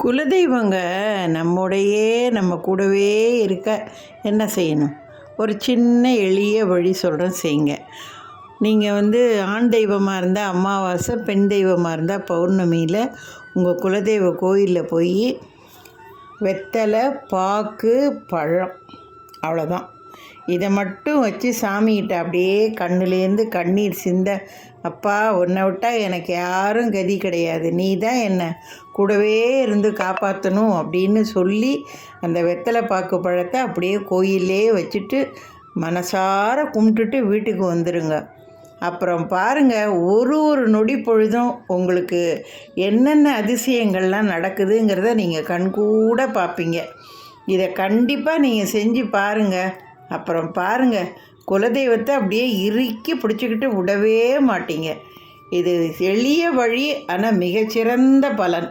குலதெய்வங்க நம்முடையே நம்ம கூடவே இருக்க என்ன செய்யணும்? ஒரு சின்ன எளிய வழி சொல்கிறேன் செய்யுங்க. நீங்கள் வந்து ஆண் தெய்வமாக இருந்தால் அமாவாசை பெண் தெய்வமாக இருந்தால் பௌர்ணமியில் உங்கள் குலதெய்வ கோயிலில் போய் வெத்தலை பாக்கு பழம் அவ்வளோதான் இதை மட்டும் வச்சு சாமிகிட்ட அப்படியே கண்ணுலேருந்து கண்ணீர் சிந்த அப்பா உன்னை விட்டால் எனக்கு யாரும் கதி கிடையாது. நீ தான் என்னை கூடவே இருந்து காப்பாற்றணும் அப்படின்னு சொல்லி அந்த வெத்தலை பாக்கு பழத்தை அப்படியே கோயிலே வச்சுட்டு மனசார கும்பிட்டுட்டு வீட்டுக்கு வந்துடுங்க அப்புறம் பாருங்கள் ஒரு ஒரு நொடி பொழுதும் உங்களுக்கு என்னென்ன அதிசயங்கள்லாம் நடக்குதுங்கிறத நீங்கள் கண்கூட பார்ப்பீங்க. இதை கண்டிப்பாக நீங்கள் செஞ்சு பாருங்கள் அப்புறம் பாருங்கள் குலதெய்வத்தை அப்படியே இறுக்கி பிடிச்சிக்கிட்டு விடவே மாட்டீங்க. இது எளிய வழி ஆனால் மிகச்சிறந்த பலன்.